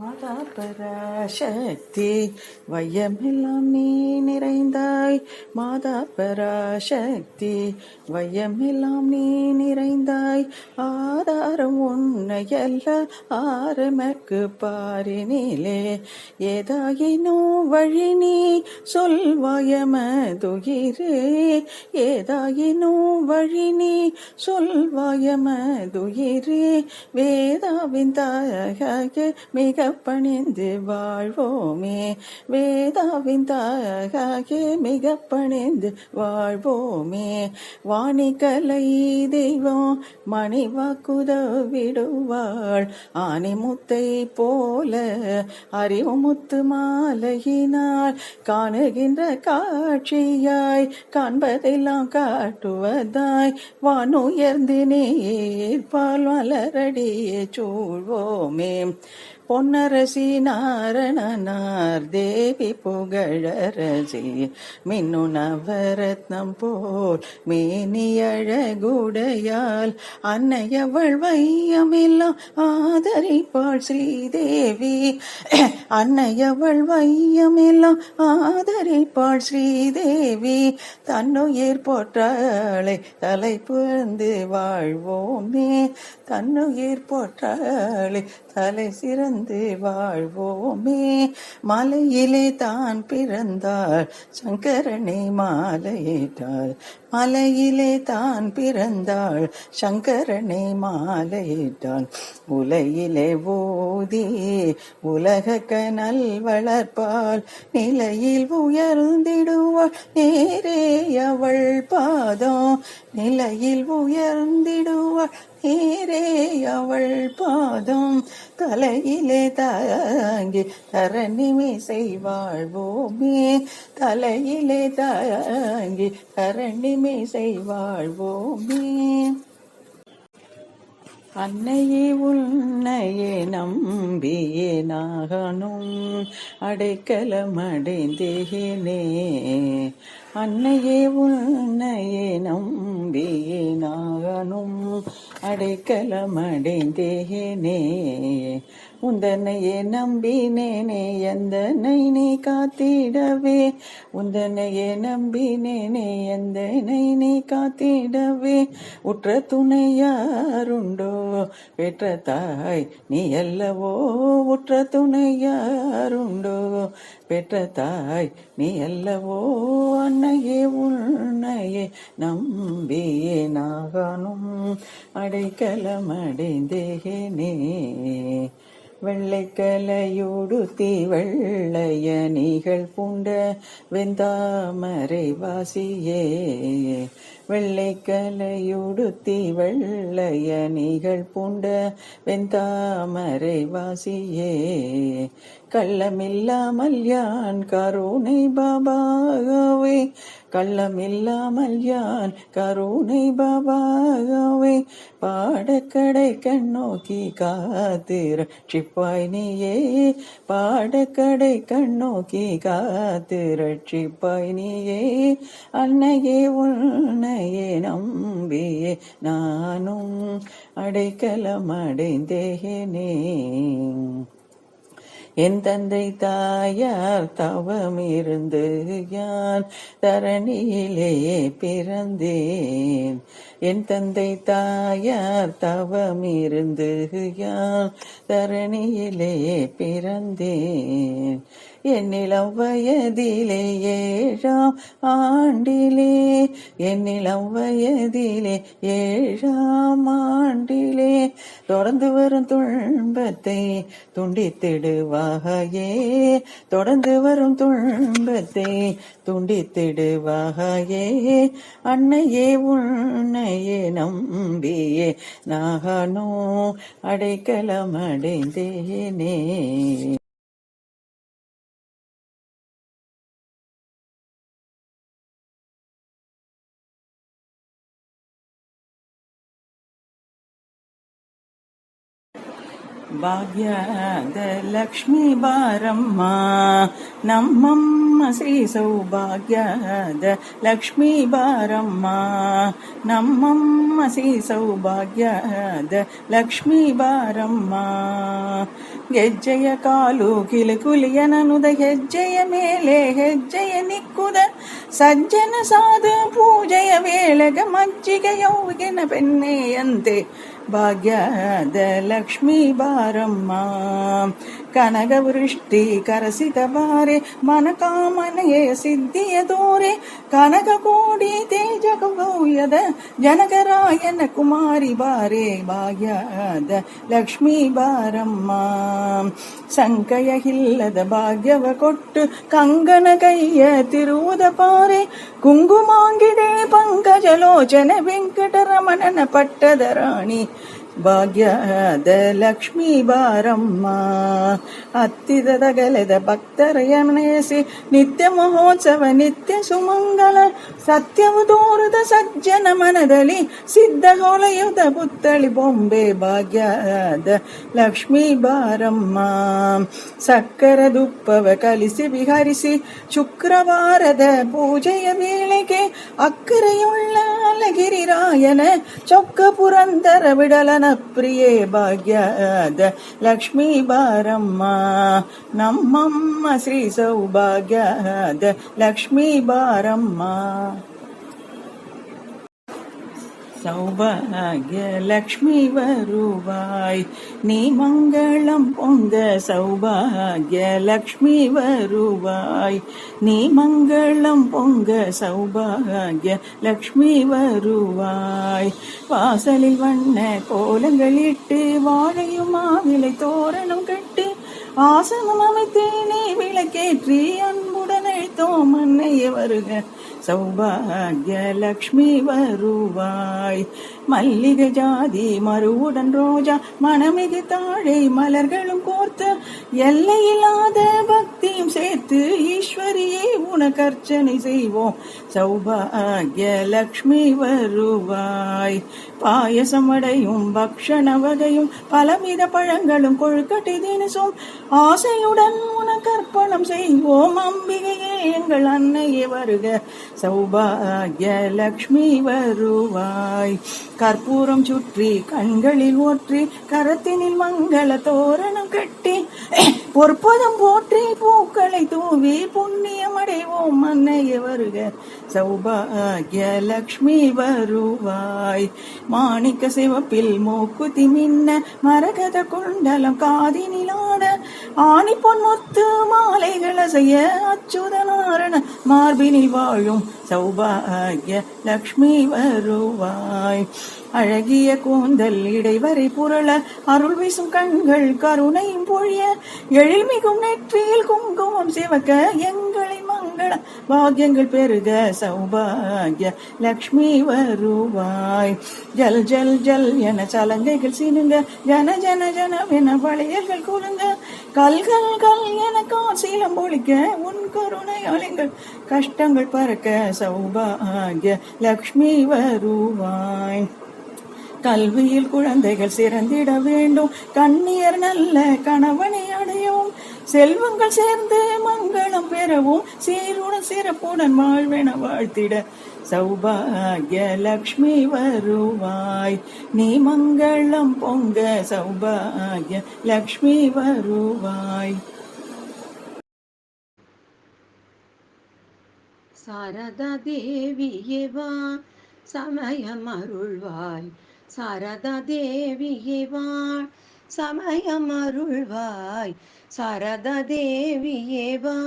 மாதா பராசக்தி வையமெல்லாம் நீ நிறைந்தாய். மாதா பராசக்தி வையமெல்லாம் நீ நிறைந்தாய். ஆதாரம் உன்னையல்ல ஆரமக்கு பாரினிலே. ஏதாயினோ வழி நீ சொல்வாயமதுயிரே ஏதாயினோ வழி நீ சொல்வாயமதுயிரே வேதாவின் தாயக மிக பணிந்து வாழ்வோமே. வேதாவின் தாயாக மிக பணிந்து வாழ்வோமே. வாணிகலை தெய்வம் மணிவாக்குதவிடுவாள். ஆணிமுத்தை போல அறிவு முத்து மாலையினால் காணுகின்ற காட்சியாய் காண்பதெல்லாம் காட்டுவதாய் வானுயர்ந்து நீர்பால் மலரடியே சூழ்வோமே. பொன்னரசி நாரணனார் தேவி புகழரசி. மின்னு நவரத்னம் போல் மேனியழகுடையால் அன்னையவள் வையமெல்லாம் ஆதரிப்பாள் ஸ்ரீதேவி. அன்னையவள் வையமெல்லாம் ஆதரிப்பாள் ஸ்ரீதேவி. தன்னுயிர் போற்றாளை தலை புரந்து வாழ்வோமே. தன்னுயிர் போற்றாளை தலை சிறந்த வாழ்வோமே. மலையிலே தான் பிறந்தாள். சங்கரனை மாலையிட்டாள் மலையிலே தான் பிறந்தாள். சங்கரனை மாலையிட்டாள் உலையிலே ஓதி உலக கனல் வளர்ப்பாள். நிலையில் உயர்ந்திடுவாள். நேரே அவள் பாதம். நிலையில் உயர்ந்திடுவாள். நீரே அவள் பாதம் தலையிலே தாங்கி தரணிமை செய்வாழ்வோமே. தலையிலே தாங்கி தரணிமை செய்வாழ்வோமே. அன்னையே உன்னையே நம்பியே நாகனும் அடைக்கலம் அடைந்தேனே அன்னையே உன்னையே நம்பியே நாகனும் அடைக்கலம் அடைந்தேனே உந்தனையே நம்பினேனே எந்தனை நீ காத்திடவே? உந்தனையே நம்பினேனே எந்தனை நீ காத்திடவே? உற்ற துணை யாருண்டோ? பெற்ற தாய் நீ அல்லவோ? உற்ற துணை யாருண்டோ? பெற்ற தாய் நீ அல்லவோ? அன்னையே உன்னையே நம்பியே நாகானும். அடை அடைந்தேனே வெள்ளைக்கலையுடுத்தி வெள்ளைய நீகள் பூண்ட வெந்தாமரை வாசியே. வெள்ளைக்கலையுடுத்தி வெள்ளைய நீகள் பூண்ட வெந்தாமரை வாசியே. கள்ளமில்லாமல் யான் கருணை பாபாகவே கள்ளமில்லாமல் யான் கருணை பாபாகவே பாடக்கடை கண்ணோக்கி காத்திர சிப்பாய் நீயே. பாடக்கடை கண்ணோக்கி காத்திர சிப்பாய் நீயே. அன்னையே உன்னையே நம்பியே நானும் அடைக்கலம் அடைந்தேனே. என் தந்தை தாயார் தவம் இருந்து யான் தரணியிலே பிறந்தேன். என் தந்தை தாயார் தவம் இருந்து யான் தரணியிலே பிறந்தேன். என்னிலம் வயதிலே ஏழாம் ஆண்டிலே என்னிலம் வயதிலே ஏழாம் ஆண்டிலே. தொடர்ந்து வரும் துன்பத்தை துண்டித்திடுவாயே தொடர்ந்து வரும் துன்பத்தை துண்டித்திடுவாயே அன்னையே உன்னையே நம்பியே நாகனோ அடைக்கலம் அடைந்தேனே ಭಾಗ್ಯದ ಲಕ್ಷ್ಮೀ ಬಾರಮ್ಮ ನಮ್ಮಮ್ಮ ಶ್ರೀ ಸೌಭಾಗ್ಯದ ಲಕ್ಷ್ಮೀ ಬಾರಮ್ಮ ನಮ್ಮಮ್ಮ ಶ್ರೀ ಸೌಭಾಗ್ಯದ ಲಕ್ಷ್ಮೀ ಬಾರಮ್ಮ ಗೆಜ್ಜೆಯ ಕಾಲು ಕಿಲುಕುಲಿಯನನುದ ಹೆಜ್ಜೆಯ ಮೇಲೆ ಹೆಜ್ಜೆಯ ನಿಕ್ಕುದ ಸಜ್ಜನ ಸಾಧ ಪೂಜೆಯ ವೇಳೆಗ ಮಜ್ಜಿಗೆ ಯೌಗಿನ ಬೆಣ್ಣೆಯಂತೆ ಭಾಗ್ಯದ ಲಕ್ಷ್ಮೀ ಬಾರಮ್ಮ ಕನಗವೃಷ್ಟಿ ಕರಸಿದ ಬಾರೆ ಮನಕಾಮನೆಯ ಸಿದ್ಧಿಯ ದೋರೆ ಕನಕ ಕೋಡಿ ತೇಜ ಗೌಯದ ಜನಕರಾಯನ ಕುಮಾರಿ ಬಾರೆ ಭಾಗ್ಯದ ಲಕ್ಷ್ಮೀ ಬಾರಮ್ಮ ಸಂಕಯ ಹಿಲ್ಲದ ಭಾಗ್ಯವ ಕೊಟ್ಟು ಕಂಗನ ಕೈಯ ತಿರುವುದ ಪಾರೆ ಕುಂಗುಮಾಂಗಿಡೆ ಪಂಕಜಲೋಚನ ವೆಂಕಟರಮಣನ ಪಟ್ಟದ ರಾಣಿ ಭಾಗ್ಯದ ಲಕ್ಷ್ಮೀ ಬಾರಮ್ಮ ಹತ್ತಿದ ತಗಲೆದ ಭಕ್ತರ ಯಮನಯಿಸಿ ನಿತ್ಯ ಮಹೋತ್ಸವ ನಿತ್ಯ ಸುಮಂಗಲ ಸತ್ಯವು ತೋರದ ಸಜ್ಜನ ಮನದಲ್ಲಿ ಸಿದ್ಧ ಹೊಳೆಯುದ ಪುತ್ತಳಿ ಬೊಂಬೆ ಭಾಗ್ಯದ ಲಕ್ಷ್ಮೀ ಬಾರಮ್ಮ ಸಕ್ಕರ ದುಪ್ಪವ ಕಲಿಸಿ ವಿಹರಿಸಿ ಶುಕ್ರವಾರದ ಪೂಜೆಯ ವೇಳೆಗೆ ಅಕ್ಕರೆಯುಳ್ಳ ಅಲಗಿರಿರಾಯನ ಚೊಕ್ಕ ಪುರಂದರ ಬಿಡಲನ ಪ್ರಿಯೇ ಭಾಗ್ಯದ ಲಕ್ಷ್ಮೀ ಬಾರಮ್ಮ ನಮ್ಮಮ್ಮ ಶ್ರೀ ಸೌಭಾಗ್ಯದ ಲಕ್ಷ್ಮೀ ಬಾರಮ್ಮ சௌபாகியலக்ஷ்மி வருவாய் நீ மங்களம் பொங்க சௌபாகியலக்ஷ்மி வருவாய் நீ மங்களம் பொங்க சௌபாகிய லக்ஷ்மி வருவாய் வாசலில் வண்ண கோலங்களிட்டு வாழையும் மாவிலை தோரணம் கட்டி ஆசனம் அமைத்தேனே விளக்கேற்றி அன்புடன் அழைத்தோம் அன்னையே வருக. சௌபாகியலக்ஷ்மி வருவாய். மல்லிகை ஜாதி மறுவுடன் ரோஜா மனமிகு தாழை மலர்களும் கோர்த்து எல்லையில்லாத பக்தியும் சேர்த்து ஈஸ்வரியே உனக்கு அர்ச்சனை செய்வோம். சௌபாகிய லக்ஷ்மி வருவாய். பாயசம் அடையும் பக்ஷண வகையும் பலவித பழங்களும் கொழுக்கட்டை தினசும் ஆசையுடன் உனக்கு அர்ப்பணம் செய்வோம். அம்பிகையே எங்கள் அன்னையே வருக. சௌபாகிய லக்ஷ்மி வருவாய். கற்பூரம் சுற்றி கண்களில் ஒற்றி கரத்தினில் மங்கள தோரணம் கட்டி பொற்பதம் போற்றி பூக்களை தூவி புண்ணியம் அடைவோம் அன்னையே வருக. சௌபாகிய லக்ஷ்மி வருவாய். மாணிக்க சிவப்பில் மூக்குத்தி மின்ன மரகத குண்டலம் காதினிலாட ஆணி பொன் முத்து மாலைகள் செய்ய அச்சுதனாரண மார்பினில் வாழும் சௌபாகிய லக்ஷ்மி வருவாய். அழகிய கூந்தல் இடைவரை புரள அருள் வீசும் கண்கள் கருணையும் பொழிய எழில் மிகும் நெற்றியில் குங்குமம் சிவக்க எங்களை மங்கள பாக்கியங்கள் பெருக சௌபாகிய லக்ஷ்மி வருவாய். ஜல் ஜல் ஜல் என சலங்கைகள் சினுங்க ஜன ஜன ஜனம் என வளையல்கள் குலுங்க கல்கள் கல் என காசீலம் பொழிக்க உன் கருணை அலைங்கள் கஷ்டங்கள் பறக்க சௌபாகிய லக்ஷ்மி வருவாய். கல்வியில் குழந்தைகள் சிறந்திட வேண்டும். கண்ணியர் நல்ல கணவனை அடையவும் செல்வங்கள் சேர்ந்து மங்களம் பெறவும் சீருடன் சிறப்புடன் வாழ்வென வாழ்த்திட சௌபாகிய லக்ஷ்மி வருவாய். நீ மங்களம் பொங்க சௌபாகிய லக்ஷ்மி வருவாய். சாரதா தேவியே வா சமயம் அருள்வாய். சாரதா தேவியே வாழ் சமயம் அருள்வாய் சரத தேவியே வா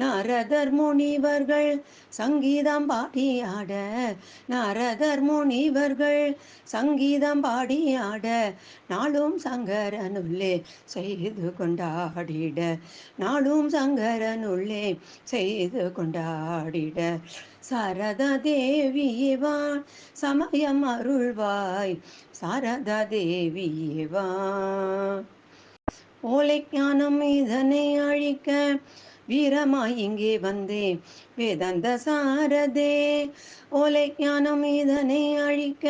நாரதர் முனிவர்கள் சங்கீதம் பாடியாட நாரதர் முனிவர்கள் சங்கீதம் பாடியாட நாளும் சங்கரனுள்ளே செய்து கொண்டாடிட. நாளும் சங்கரனுள்ளே செய்து கொண்டாடிட. சரத தேவியவான் சமயம் அருள்வாய். சரத தேவியவான் ஓலை ஞானம் இதனை அழிக்க வீரமாய் இங்கே வந்தேன் வேதாந்த சாரதே ஓலை ஞானம் இதனை அழிக்க.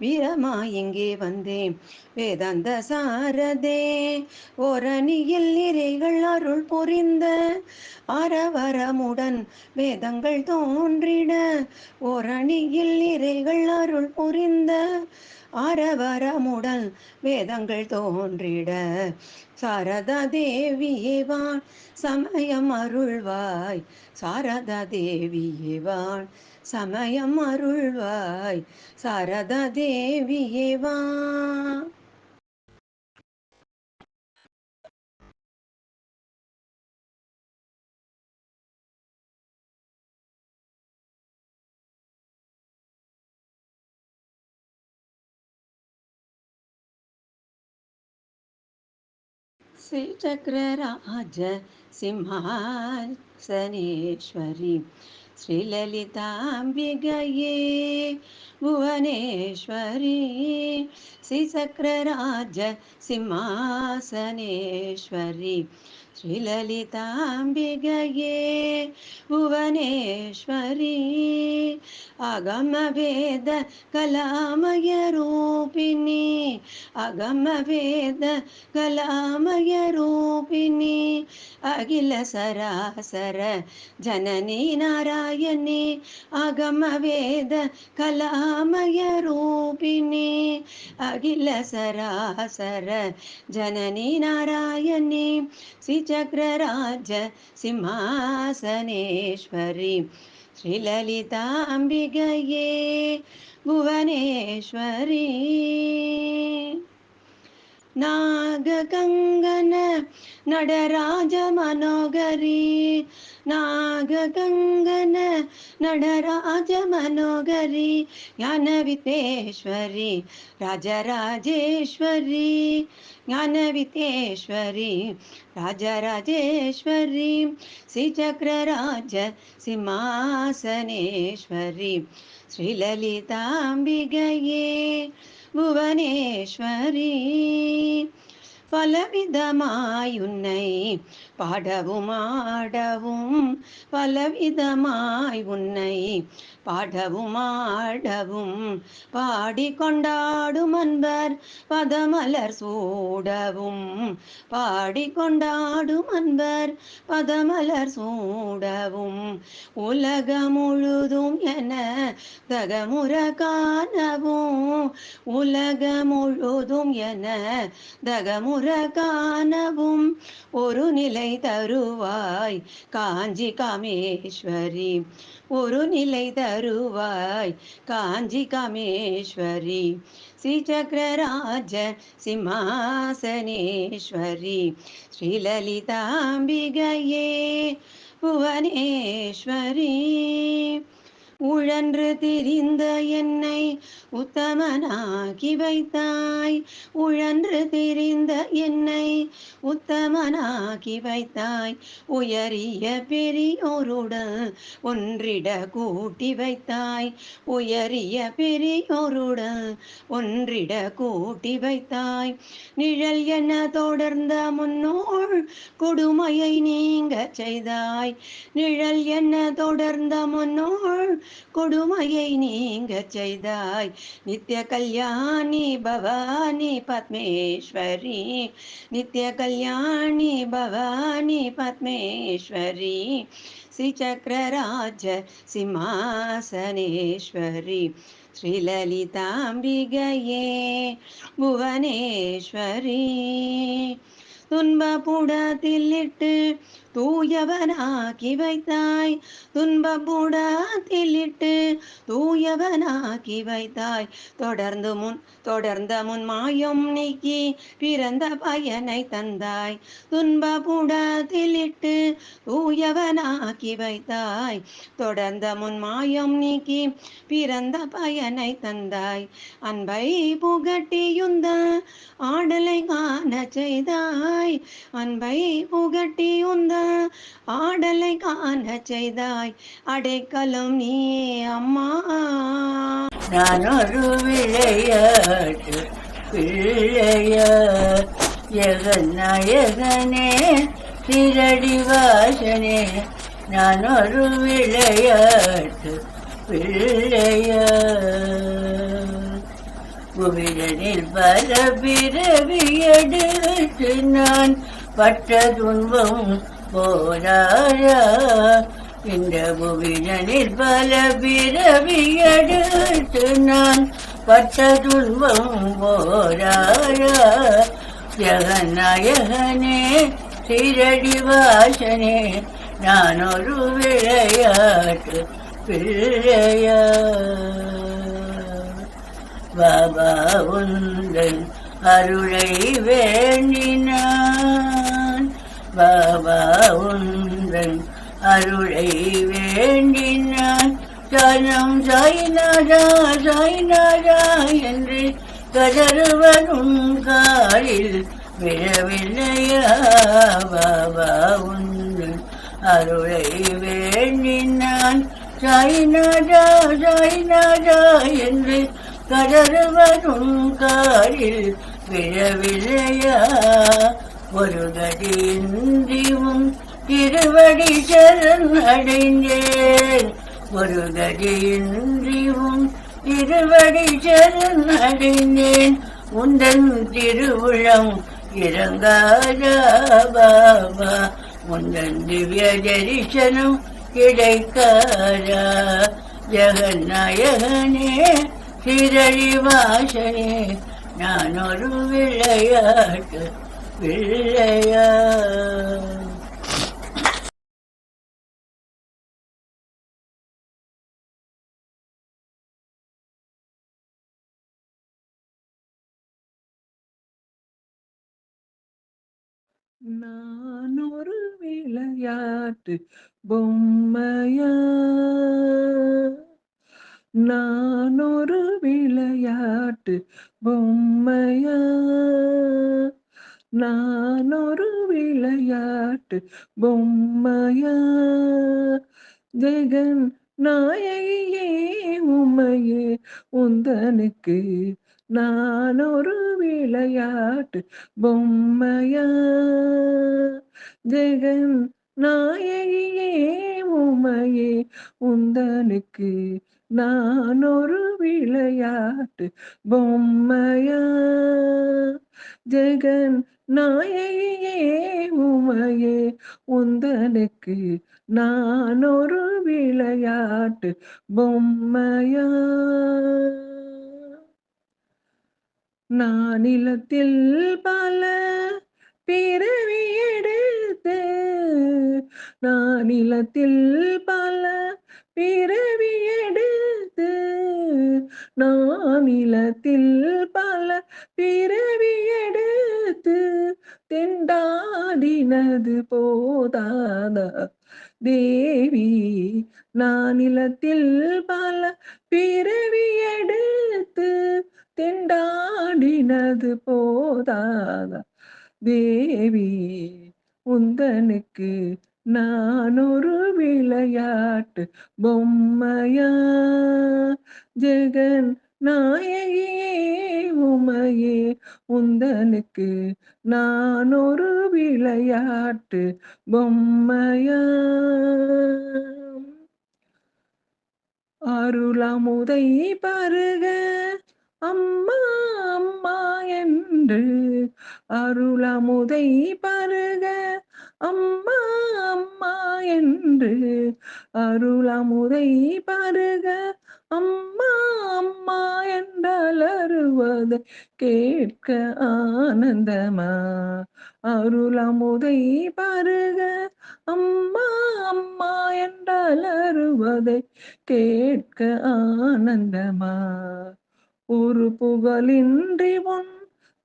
வீரமா இங்கே வந்தேன் வேதாந்த சாரதே ஓரணியில் நிறைகள் அருள் புரிந்த அரவரமுடன் வேதங்கள் தோன்றிட. ஓரணியில் நிறைகள் அருள் புரிந்த அரவரமுடன் வேதங்கள் தோன்றிட. சாரதா தேவியேவான் சமயம் அருள்வாய். சாரதா தேவியேவான் சமயம் அருள்வாய். சாரதா தேவியேவான் श्रीचक्रराज सिंहासनेश्वरी। श्रीललिताम्बिगये भुवनेश्वरी। श्रीचक्रराज सिंहासनेश्वरी श्रीललिताम्बिगये भुवनेश्वरी अगमवेद कलामय रूपिणी अगमवेद कलामय रूपिणी अखिल सरासर जननी नारायणी अगमवेद कलामय रूपिणी अखिल सरासर जननी नारायणी चक्रराज सिंहासनेश्वरी। श्रीललिताम्बिकये भुवनेश्वरी। நாககங்கன நடராஜ மனோகரி. நாககங்கன நடராஜ மனோகரி. ஞான வித்தேஸ்வரி ராஜராஜேஸ்வரி. ஞான வித்தேஸ்வரி ராஜராஜேஸ்வரி. ஸ்ரீசக்கரராஜ சிம்மாசனேஸ்வரி. ஸ்ரீலலிதாம்பிகையே புவனேஸ்வரி பலவிதமாயுன்னை பாடவும் ஆடவும் பலவிதமாய் உன்னை பாடவும் ஆடவும் பாடி கொண்டாடும் அன்பர் பதமலர் சூடவும் பாடி கொண்டாடும் அன்பர் பதமலர் சூடவும் உலகம் முழுதும் என தகமுற காணவும் உலகம் முழுதும் என தகமுற காணவும் ஒரு நிலை தருவாய் காஞ்சி காமேஸ்வரி. ஒரு நிலை தருவாய். காஞ்சி காமேஸ்வரி ஸ்ரீசக்கரராஜ சிம்மாசனேஸ்வரி ஸ்ரீலலிதாம்பிகையே புவனேஸ்வரி. உழன்று திரிந்த என்னை உத்தமனாக்கி வைத்தாய். உழன்று திரிந்த என்னை உத்தமனாக்கி வைத்தாய். உயரிய பெரியோருடன் ஒன்றிட கூட்டி வைத்தாய். உயரிய பெரியோருடன் ஒன்றிட கூட்டி வைத்தாய். நிழல் என தொடர்ந்த முன்னோள் கொடுமையை நீங்க செய்தாய். நிழல் என்ன தொடர்ந்த முன்னோள் கொடுமையை நீங்க செய்தாய். நித்திய கல்யாணி பவானி பத்மேஸ்வரி. நித்திய கல்யாணி பவானி பத்மேஸ்வரி. ஸ்ரீசக்கரராஜ சிம்மாசனேஸ்வரி. ஸ்ரீலலிதாம்பிகையே புவனேஸ்வரி. துன்ப புடத்தில் இட்டு தூயவனாக்கி வைத்தாய். துன்பப்புடத்திலிட்டு தூயவனாக்கி வைத்தாய். தொடர்ந்து முன் தொடர்ந்த முன் மாயம் நீக்கி பிறந்த பயனை தந்தாய். துன்பப்புடத்திலிட்டு தூயவனாக்கி வைத்தாய். தொடர்ந்த முன் மாயம் நீக்கி பிறந்த பயனை தந்தாய். அன்பை புகட்டியுந்த ஆடலை காண செய்தாய். அன்பை புகட்டியுந்த ஆடலை காண செய்தாய். அடைக்கலம் நீயே அம்மா. நான் ஒரு விளையாட்டு பிள்ளையா ஜெகநாயகனே திரடி வாசனே. நான் ஒரு விளையாட்டு பிள்ளைய புவிடனில் பல பிறவி எடுத்து நான் பட்ட துன்பம் போராயா இந்த புவிடனில் பல பிறவியடுத்து நான் பட்ட துன்பம் போராயா ஜெகநாயகனே சீரடி வாசனே நான் ஒரு விளையாட்டு பிள்ளையா. பாபா உந்தன் அருளை வேண்டினான் பாபா உந்தன் அருளை வேண்டினான் சரணம் சாய்நாதா சாய்நாதா என்று கதறுவரும் காலில் விழவில்லையா? பாபா உந்தன் அருளை வேண்டினான் சாய்நாதா சாய்நாதா என்று கதறுவரும் காலில் விழவில்லையா? ஒரு திருவடி சரணடைந்தேன் அடைந்தேன். திருவடி சரணடைந்தேன் உந்தன் திருவுளம் இறங்காதா பாபா. உந்தன் திவ்ய தரிசனம் கிடைக்காதா. ஜெகநாயகனே சிரடி வாசனே நான் ஒரு விளையாட்டு பிள்ளையா. நான் ஒரு விளையாட்டு பொம்மையா. நான் ஒரு விளையாட்டு பொம்மையா. நான் ஒரு விளையாட்டு பொம்மையா? ஜெகன் நாயகியே உமையே உந்தனுக்கு நான் ஒரு விளையாட்டு பொம்மையா? ஜெகன் நாயகியே உமையே உந்தனுக்கு நான் ஒரு விளையாட்டு பொம்மையா? ஜெகன் நாயகியே உமையே உந்தனுக்கு நான் ஒரு விளையாட்டு பொம்மையா? நானிலத்தில் பல பிறவி எடுத்து நானிலத்தில் பல பிறவி எடுத்து நானிலத்தில் பல பிறவி எடுத்து தெண்டாடினது போதாதா? தேவி நானிலத்தில் பல பிறவி எடுத்து தெண்டாடினது போதாதா? தேவி உந்தனுக்கு நான் ஒரு விளையாட்டு பொம்மையா? ஜெகன் நாயகியே உமையே உந்தனுக்கு நான் ஒரு விளையாட்டு பொம்மையா? அருளமுதை பருக அம்மா அம்மா என்று அருளமுதை பருக அம்மா அம்மா என்று அருளமுறை பருக. அம்மா அம்மா என்றலருவது கேட்க ஆனந்தமா? அருளமுதை பருக. அம்மா அம்மா என்றலருவதை கேட்க ஆனந்தமா? ஒரு புகழின்றி உன்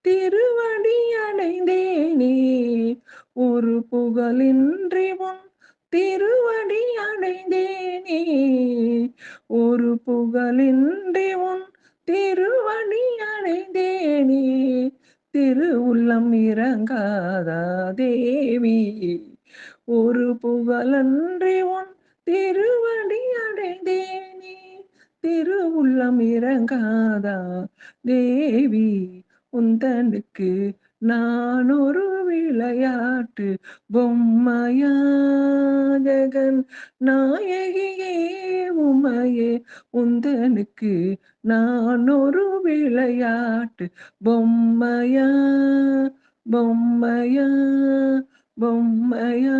திருவடி அடைந்தேனே ஒரு புகழின்றி உன் திருவடி அடைந்தேனே ஒரு புகழின்றி உன் திருவடி அடைந்தேனே திருவுள்ளம் இறங்காதா தேவி. ஒரு புகழன்றி உன் திருவடி அடைந்தேனே திருவுள்ளம் இறங்காதா தேவி. உந்தனுக்கு நான் ஒரு விளையாட்டு பொம்மையா ஜெகன் நாயகியே உமையே. உந்தனுக்கு நான் ஒரு விளையாட்டு பொம்மையா பொம்மையா பொம்மையா.